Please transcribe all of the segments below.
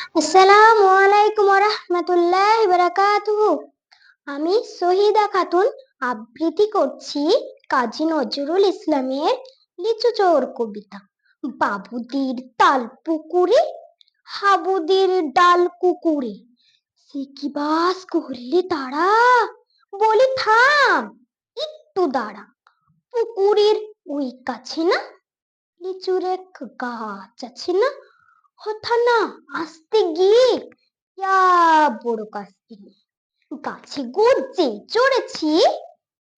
আসসালামু আলাইকুম বারাকাতুহু। আমি শহীদা খাতুন আবৃত্তি করছি কাজী নজরুল ইসলামের লিচু চোর কবিতা। বাবুদির তাল পুকুরে, হাবুদির ডাল কুকুরে। সে কি বাস করলে তারা? বলি, থাম, একটু দাঁড়া। পুকুরের ওই কাছে না, লিচুর এক গাছ আছে না হথা না, আসতে গিয়ে। ইয়া, বড় কাস্তি গাছে গর্জে, চড়েছি।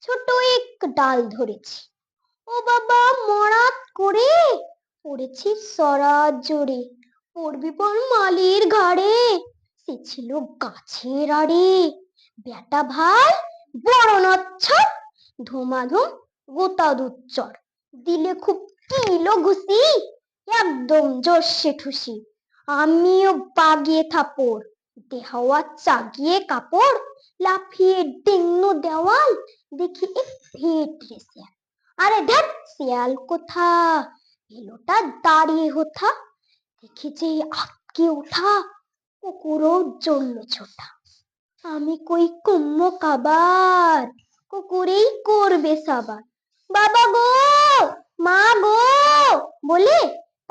ছোট এক ডাল ধরেছি। ও বাবা, মরাত করে পড়েছি সরা জোরে। পড়বি পর মালির ঘাড়ে সে ছিল গাছের আড়ে। বেটা ভাই, বড় নচ্ছর, ধুমাধুম গোতা দুচ্চর দিলে খুব কিলো ঘুষি। একদম জোরসে ঠুসি। আমিও বাগিয়ে থাপড় দেহাওয়া চাগিয়ে কাপড়, লাফিয়ে ডিঙ্গো দেওয়াল, দেখি এক ভেটরে শিয়াল আরে ধ্যাট শিয়াল কোথা? এলোটা দাঁড়িয়ে হোথা। দেখি যে আটকে ওঠা, কুকুরও জন্য ছোটা। আমি কই কুম্ম কাবার? কুকুরেই করবে সাবার। বাবা গো, মা গো, বলে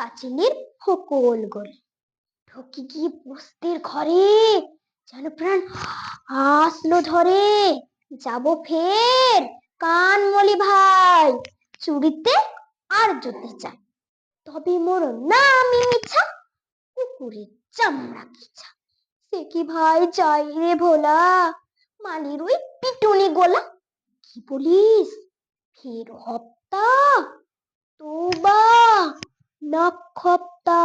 পাঁচিলের ফোকল গলে ঢুকি গিয়ে বস্তির ঘরে যেন প্রাণ আসলো ধরে। যাব ফের কান মলি ভাই, চুরিতে আর যদি চাই তবে মোর নামি মিছা কুকুরের চামড়া কিছা সে কি ভাই চাই রে ভোলা? মালির ওই পিটুনি গোলা? কি বলিস? ফের হপ্তা নক্ষপ্তা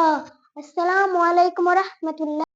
আসসালামু আলাইকুম রহমতুল্লাহ।